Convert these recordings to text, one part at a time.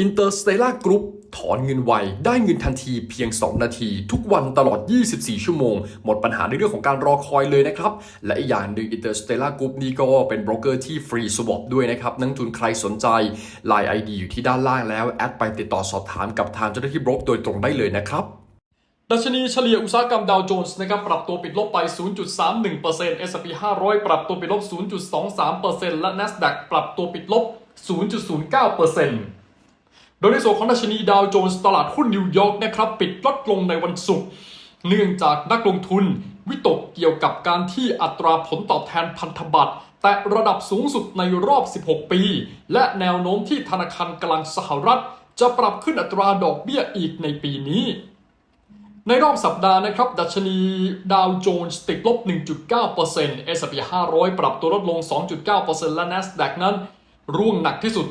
Interstellar Group ถอนเงินไว ได้เงินทันทีเพียง 2 นาที ทุกวันตลอด 24 ชั่วโมง หมดปัญหาในเรื่องของการรอคอยเลยนะครับ และอีกอย่างหนึ่ง Interstellar Group นี่ก็เป็นโบรกเกอร์ที่ฟรีสวอปด้วยนะครับ นักทุนใครสนใจ Line ID อยู่ที่ด้านล่างแล้ว แอดไปติดต่อสอบถามกับทางเจ้าหน้าที่โบรกโดยตรงได้เลยนะครับดัชนีเฉลี่ยอุตสาหกรรมดาวโจนส์นะครับปรับตัวปิดลบไป 0.31% S&P 500 ปรับตัวปิดลบ 0.23%และ NASDAQ ปรับตัวปิดลบ 0.09% โดยในส่วนของดัชนีดาวโจนส์ตลาดหุ้นนิวยอร์กนะครับปิดลดลงในวันศุกร์เนื่องจากนักลงทุนวิตกเกี่ยวกับการที่อัตราผลตอบแทนพันธบัตรแตะระดับสูงสุดในรอบ 16 ปี และแนวโน้มที่ธนาคารกลางสหรัฐ จะปรับขึ้นอัตราดอกเบี้ยอีกในปีนี้ ในรอบสัปดาห์นะครับ ดัชนีดาวโจนส์ติดลบ 1.9% S&P 500 ปรับตัวลดลง 2.9%และ NASDAQ นั้น ร่วงหนักที่สุด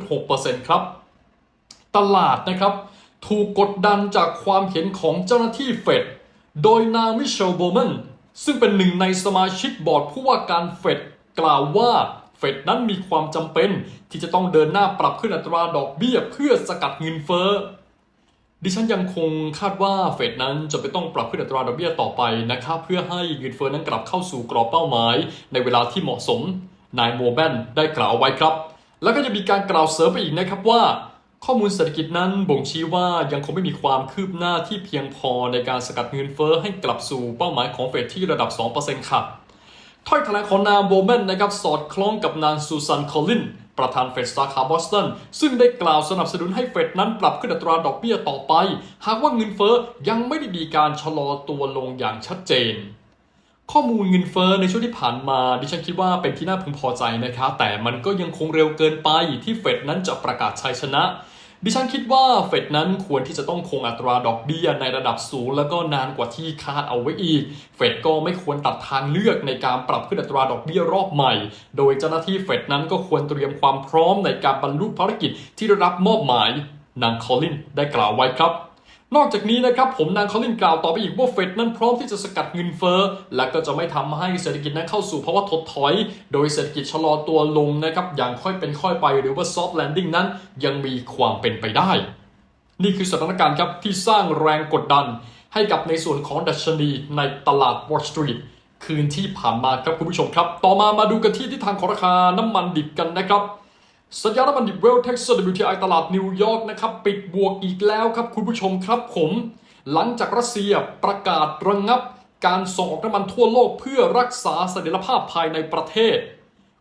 3.6%ครับ ตลาดนะครับ ถูกกดดันจากความเห็นของเจ้าหน้าที่เฟดโดยนางมิเชลโบแมนซึ่งเป็นหนึ่งในสมาชิกบอร์ดผู้ว่าการเฟดกล่าวว่าเฟดนั้นมีความจำเป็นที่จะต้องเดินหน้าปรับขึ้นอัตราดอกเบี้ยเพื่อสกัดเงินเฟ้อ ดิฉันยังคงคาดว่าเฟดนั้นจะไปต้องปรับขึ้นอัตราดอกเบี้ยต่อไปนะครับเพื่อให้เงินเฟ้อนั้นกลับเข้าสู่กรอบเป้าหมาย ในเวลาที่เหมาะสมนายโมแบนได้กล่าวไว้ครับ แล้วก็จะมีการกล่าวเสริมไปอีกนะครับว่า ข้อมูลเศรษฐกิจนั้นบ่งชี้ว่ายังคงไม่มีความคืบหน้าที่เพียงพอในการสกัดเงินเฟ้อให้กลับสู่เป้าหมายของเฟดที่ระดับ 2%ค่ะถ้อยแถลงของนางโบแมนนะครับสอดคล้องกับนางซูซานคอลลิน ประธานเฟดสาขาบอสตัน ซึ่งได้กล่าวสนับสนุนให้เฟดนั้นปรับขึ้นอัตราดอกเบี้ยต่อไป หากว่าเงินเฟ้อยังไม่ได้มีการชะลอตัวลงอย่างชัดเจน ข้อมูลเงินเฟ้อในช่วงที่ผ่านมา ดิฉันคิดว่าเป็นที่น่าพึงพอใจนะครับแต่มันก็ยังคงเร็วเกินไปที่เฟดนั้นจะประกาศชัยชนะ ดิฉันคิดว่าเฟดนั้นควรที่จะต้องคงอัตราดอกเบี้ยในระดับสูง แล้วก็นานกว่าที่คาดเอาไว้อีก เฟดก็ไม่ควรตัดทางเลือกในการปรับขึ้นอัตราดอกเบี้ยรอบใหม่ โดยเจ้าหน้าที่เฟดนั้นก็ควรเตรียมความพร้อมในการบรรลุภารกิจที่ได้รับมอบหมายนางคอลลินได้กล่าวไว้ครับ นอกจากนี้นะครับผมนางคอลลินกล่าวต่อไปอีกว่าเฟดนั้นพร้อมที่จะสกัดเงินเฟ้อและก็จะไม่ทำให้เศรษฐกิจนั้นเข้าสู่ภาวะถดถอย โดยเศรษฐกิจชะลอตัวลงนะครับอย่างค่อยเป็นค่อยไปหรือว่า soft landing นั้นยังมีความเป็นไปได้ นี่คือสถานการณ์ครับที่สร้างแรงกดดัน ให้กับในส่วนของดัชนีในตลาด Wall Street คืนที่ผ่านมาครับคุณผู้ชมครับ ต่อมามาดูกันที่ทิศทางของราคาน้ำมันดิบกันนะครับ สัญญาณน้ำมันดิบเวลเท็กซัส WTI ตลาดนิวยอร์กนะครับปิดบวกอีกแล้วครับคุณผู้ชมครับผม หลังจากรัสเซียประกาศระงงับ การส่งออกน้ำมันทั่วโลกเพื่อรักษาเสถียรภาพภายในประเทศ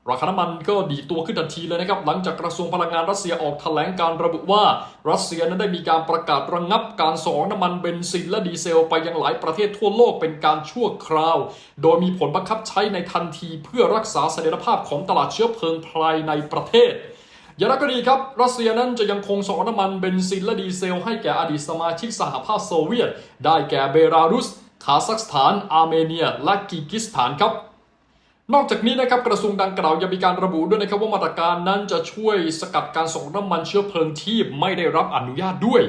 ราคาน้ำมันก็ดีตัวขึ้นทันทีเลยนะครับ หลังจากกระทรวงพลังงานรัสเซียออกแถลงการระบุว่า รัสเซียนั้นได้มีการประกาศระงงับ การส่งออกน้ำมันเบนซินและดีเซลไปยังหลายประเทศทั่วโลกเป็นการชั่วคราว โดยมีผลบังคับใช้ในทันทีเพื่อรักษาเสถียรภาพของตลาดเชื้อเพลิงภายในประเทศ อย่างไรก็ดีครับรัสเซียนั้นจะยังคงส่งน้ำมันเบนซินและดีเซลให้แก่อดีตสมาชิกสหภาพโซเวียต ได้แก่เบลารุส คาซัคสถาน อาร์เมเนีย และกิกิสถานครับนอกจากนี้นะครับกระทรวงดังกล่าวยังมีการระบุด้วยนะครับว่ามาตรการนั้นจะช่วยสกัดการส่งน้ำมันเชื้อเพลิงที่ไม่ได้รับอนุญาตด้วย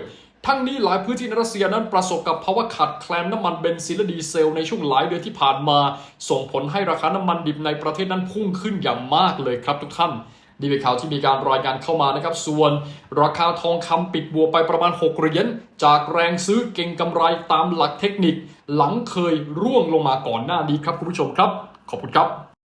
ทั้งนี้หลายพื้นที่ในรัสเซียนั้นประสบกับภาวะขาดแคลนน้ำมันเบนซินและดีเซลในช่วงหลายเดือนที่ผ่านมา ส่งผลให้ราคาน้ำมันดิบในประเทศนั้นพุ่งขึ้นอย่างมากเลยครับทุกท่าน นี่เป็นข่าวที่มีการรายงานเข้ามานะครับ ส่วนราคาทองคำปิดบวกไปประมาณ 6 เหรียญจากแรงซื้อเก่งกำไรตามหลักเทคนิค หลังเคยร่วงลงมาก่อนหน้านี้ครับคุณผู้ชมครับ ขอบคุณครับ